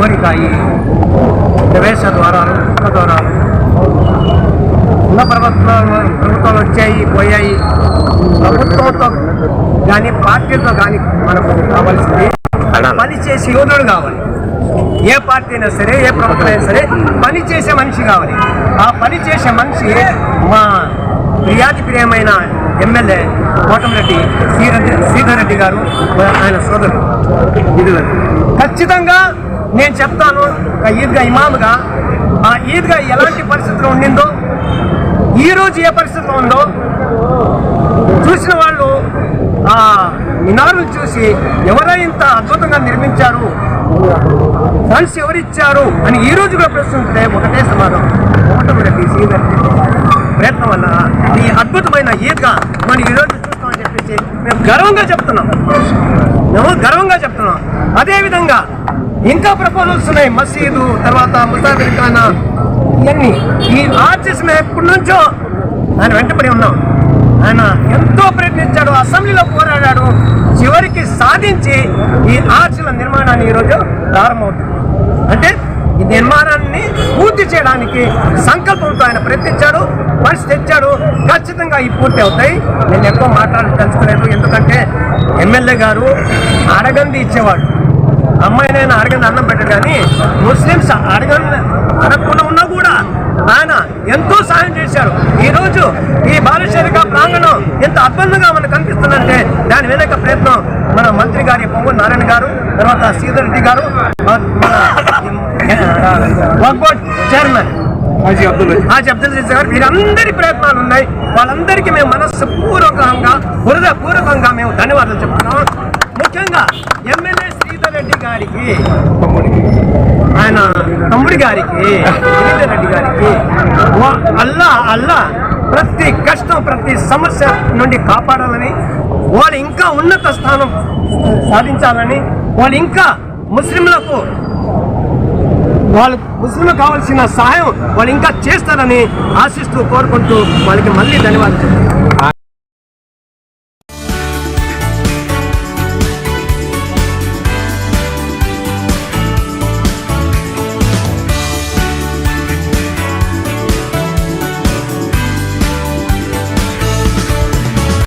ఆ, కోరిక ఈ ప్రవేశ ద్వారాలు ద్వారాలు. ఉన్న ప్రభుత్వాలు ప్రభుత్వాలు వచ్చాయి పోయాయి. ప్రభుత్వంతో కానీ పార్టీలతో కానీ మనకు కావాల్సింది పని చేసే యోధుడు కావాలి. ఏ పార్టీ అయినా సరే ఏ ప్రభుత్వం అయినా సరే పని చేసే మనిషి కావాలి. ఆ పని చేసే మనిషి మా ప్రియాతి ప్రియమైన ఎమ్మెల్యే కోటమిరెడ్డి శ్రీరెడ్డి శ్రీధర్ రెడ్డి గారు ఆయన సోదరుడు. ఇది ఖచ్చితంగా నేను చెప్తాను ఒక ఈద్గా ఇమాముగా ఆ ఈద్గా ఎలాంటి పరిస్థితులు ఉండిందో ఈ రోజు ఏ పరిస్థితిలో ఉందో చూసిన వాళ్ళు ఆ మినారులు చూసి ఎవరై ఇంత అద్భుతంగా నిర్మించారు ఫండ్స్ ఎవరిచ్చారు అని ఈ రోజు కూడా ప్రశ్నించే ఒకటే సమాధానం. ఓటమి రెడ్డి ప్రయత్నం వల్ల ఈ అద్భుతమైన ఈద్గా మనం ఈ రోజు చూస్తామని చెప్పేసి మేము గర్వంగా చెప్తున్నాం. మేము గర్వంగా చెప్తున్నాం. అదేవిధంగా ఇంకా ప్రపోజల్స్ ఉన్నాయి. మసీదు తర్వాత ముసాఫిర్ ఖానా. ఇవన్నీ. ఈ ఆర్చెస్ మేము ఎప్పటి నుంచో ఆయన వెంటబడి ఉన్నాం. ఆయన ఎంతో ప్రయత్నించాడు అసెంబ్లీలో పోరాడాడు. చివరికి సాధించి ఈ ఆర్చిల నిర్మాణాన్ని ఈరోజు ప్రారంభమవుతుంది. అంటే ఈ నిర్మాణాన్ని పూర్తి చేయడానికి సంకల్పంతో ఆయన ప్రయత్నించాడు పరిస్థితి తెచ్చాడు. ఖచ్చితంగా ఈ పూర్తి అవుతాయి. నేను ఎక్కువ మాట్లాడదలుచుకోలేదు. ఎందుకంటే ఎమ్మెల్యే గారు అడగంది ఇచ్చేవాడు. అమ్మాయినైనా అడగని అన్నం పెట్టడు కానీ ముస్లిమ్స్ అడగని అడగకుండా ఉన్నా కూడా ఆయన ఎంతో సాయం చేశారు. ఈ రోజు ఈ బాలశేరిక ప్రాంగణం ఎంత అద్భుతంగా మనకు కనిపిస్తుందంటే దాని వెనక ప్రయత్నం మన మంత్రి గారి పొంగు నారాయణ గారు తర్వాత Sridhar Reddy garu Waqf board chairman Haji Abdul Haji Abdul garu వీరందరి ప్రయత్నాలు ఉన్నాయి. వాళ్ళందరికీ మేము మనస్సు పూర్వకంగా హృదయ పూర్వకంగా మేము ధన్యవాదాలు చెప్తున్నాం. ముఖ్యంగా ఎమ్మెల్యే రెడ్డి గారికి ఆయన తమ్ముడి గారికి రెడ్డి గారికి అల్లా అల్లా ప్రతి కష్టం ప్రతి సమస్య నుండి కాపాడాలని వాళ్ళు ఇంకా ఉన్నత స్థానం సాధించాలని వాళ్ళు ఇంకా ముస్లింలకు వాళ్ళు ముస్లింలకు కావాల్సిన సహాయం వాళ్ళు ఇంకా చేస్తారని ఆశిస్తూ కోరుకుంటూ వాళ్ళకి మళ్ళీ ధన్యవాదాలు.